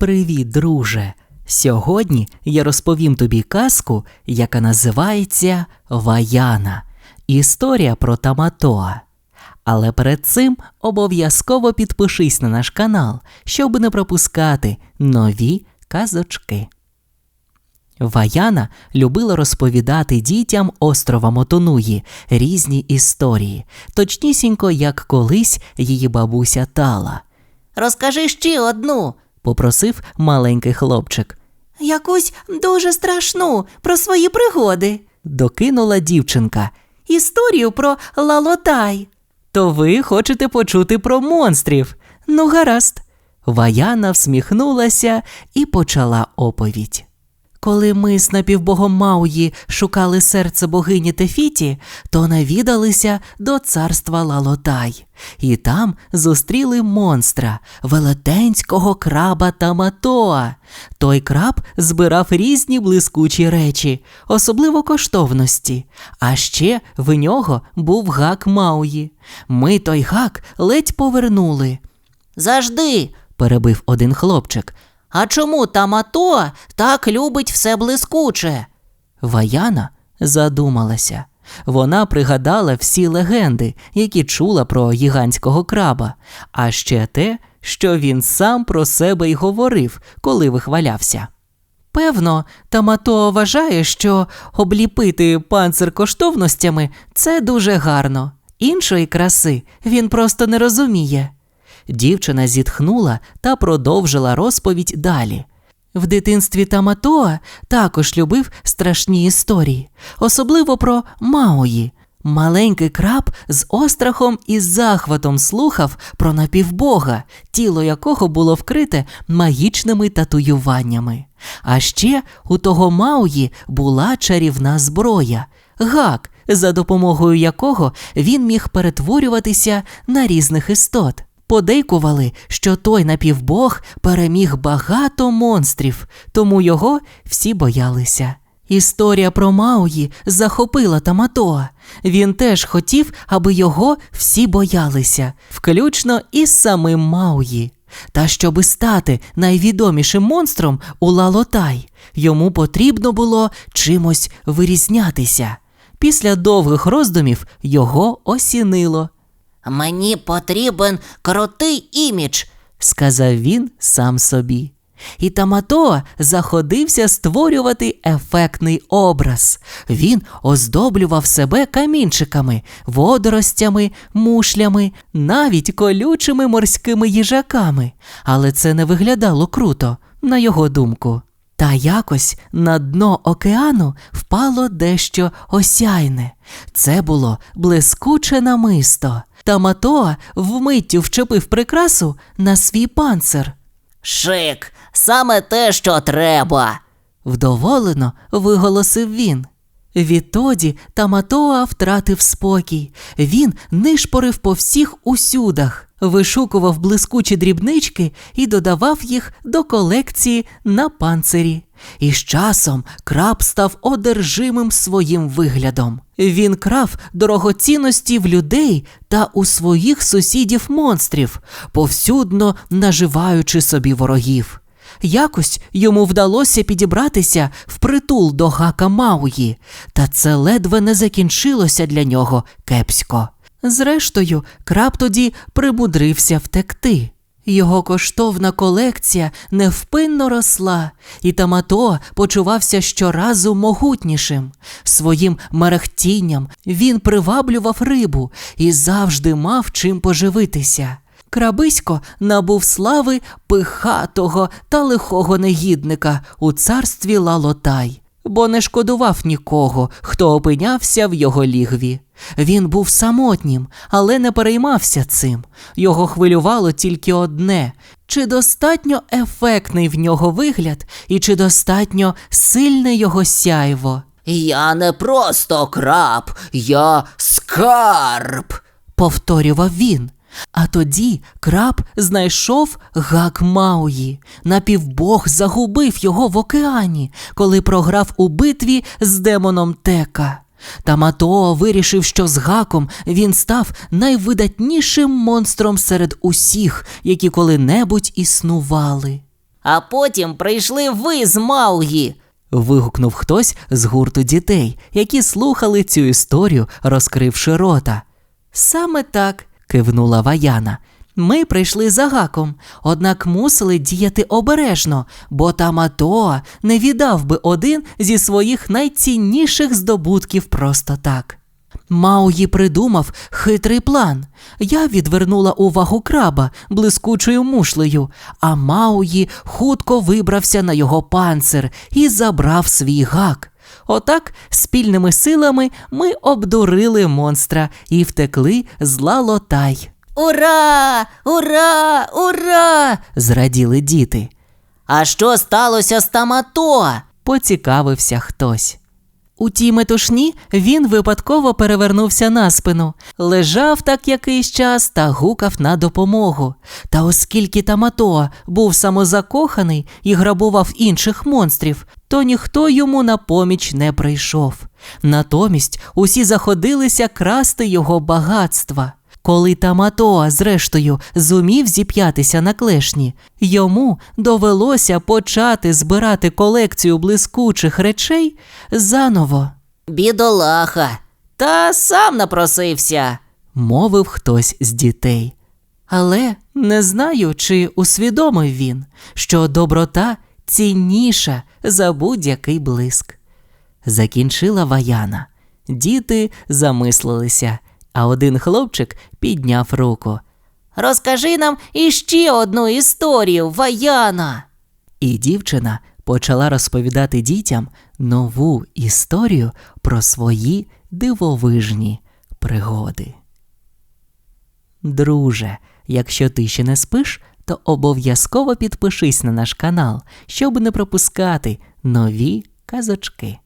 Привіт, друже! Сьогодні я розповім тобі казку, яка називається Ваяна. Історія про Таматоа. Але перед цим обов'язково підпишись на наш канал, щоб не пропускати нові казочки. Ваяна любила розповідати дітям острова Мотонуї різні історії, точнісінько, як колись її бабуся Тала. Розкажи ще одну, попросив маленький хлопчик. якусь дуже страшну про свої пригоди. Докинула дівчинка. Історію про лалотай. То ви хочете почути про монстрів? Ну, гаразд. Ваяна всміхнулася і почала оповідь. Коли ми з напівбогом Мауї шукали серце богині Тефіті, то навідалися до царства Лалотай, і там зустріли монстра, велетенського краба Таматоа. Той краб збирав різні блискучі речі, особливо коштовності. А ще в нього був гак Мауї. Ми той гак ледь повернули, Завжди. перебив один хлопчик. А чому Тамато так любить все блискуче? Ваяна задумалася. Вона пригадала всі легенди, які чула про гігантського краба, а ще те, що він сам про себе й говорив, коли вихвалявся. Певно, Тамато вважає, що обліпити панцир коштовностями це дуже гарно. Іншої краси він просто не розуміє. Дівчина зітхнула та продовжила розповідь далі. В дитинстві Таматоа також любив страшні історії, особливо про Маої. Маленький краб з острахом і захватом слухав про напівбога, тіло якого було вкрите магічними татуюваннями. А ще у того Мауї була чарівна зброя гак, за допомогою якого він міг перетворюватися на різних істот. Подейкували, що той напівбог переміг багато монстрів, тому його всі боялися. Історія про Мауї захопила Таматоа. Він теж хотів, аби його всі боялися, включно із самим Мауї. Та щоби стати найвідомішим монстром у Лалотай, йому потрібно було чимось вирізнятися. Після довгих роздумів його осінило. Мені потрібен крутий імідж. сказав він сам собі. І Таматоа заходився створювати ефектний образ. Він оздоблював себе камінчиками, водоростями, мушлями, навіть колючими морськими їжаками, але це не виглядало круто, на його думку. Та якось на дно океану впало дещо осяйне. Це було блискуче намисто. Та Матоа вмиттю вчепив прикрасу на свій панцир. Шик, саме те, що треба. Вдоволено виголосив він. Відтоді Таматоа втратив спокій. Він нишпорив по всіх усюдах, вишукував блискучі дрібнички і додавав їх до колекції на панцирі. І з часом краб став одержимим своїм виглядом. Він крав дорогоцінності в людей та у своїх сусідів монстрів, повсюдно наживаючи собі ворогів. Якось йому вдалося підібратися впритул до гака Мауї, та це ледве не закінчилося для нього кепсько. Зрештою, краб тоді примудрився втекти. Його коштовна колекція невпинно росла, і Тамато почувався щоразу могутнішим. Своїм мерехтінням він приваблював рибу і завжди мав чим поживитися. Крабисько набув слави пихатого та лихого негідника у царстві Лалотай, бо не шкодував нікого, хто опинявся в його лігві. Він був самотнім, але не переймався цим. Його хвилювало тільки одне: чи достатньо ефектний в нього вигляд, і чи достатньо сильне його сяйво. Я не просто краб, я скарб. повторював він. А тоді краб знайшов гак Мауї. Напівбог загубив його в океані, коли програв у битві з демоном Тека. Таматоо вирішив, що з гаком він став найвидатнішим монстром серед усіх, які коли-небудь існували. А потім прийшли ви з Маугі. вигукнув хтось з гурту дітей, які слухали цю історію, розкривши рота. Саме так, кивнула Ваяна. Ми прийшли за гаком, однак мусили діяти обережно, бо Таматоа не віддав би один зі своїх найцінніших здобутків просто так. Мауї придумав хитрий план. Я відвернула увагу краба блискучою мушлею, а Мауї хутко вибрався на його панцир і забрав свій гак. Отак, спільними силами ми обдурили монстра і втекли з Лалотай. Ура! Ура! Ура! Зраділи діти. А що сталося з Тамато? Поцікавився хтось. У тій метушні він випадково перевернувся на спину, лежав так якийсь час та гукав на допомогу. Та оскільки Таматоа був самозакоханий і грабував інших монстрів, то ніхто йому на поміч не прийшов. Натомість усі заходилися красти його багатства. Коли Таматоа, зрештою, зумів зіп'ятися на клешні, йому довелося почати збирати колекцію блискучих речей заново, Бідолаха. Та сам напросився. мовив хтось з дітей. Але не знаю, чи усвідомив він, що доброта цінніша за будь-який блиск. Закінчила Ваяна. Діти замислилися, а один хлопчик підняв руку. Розкажи нам іще одну історію, Ваяна. І дівчина почала розповідати дітям нову історію про свої дивовижні пригоди. Друже, якщо ти ще не спиш, то обов'язково підпишись на наш канал, щоб не пропускати нові казочки.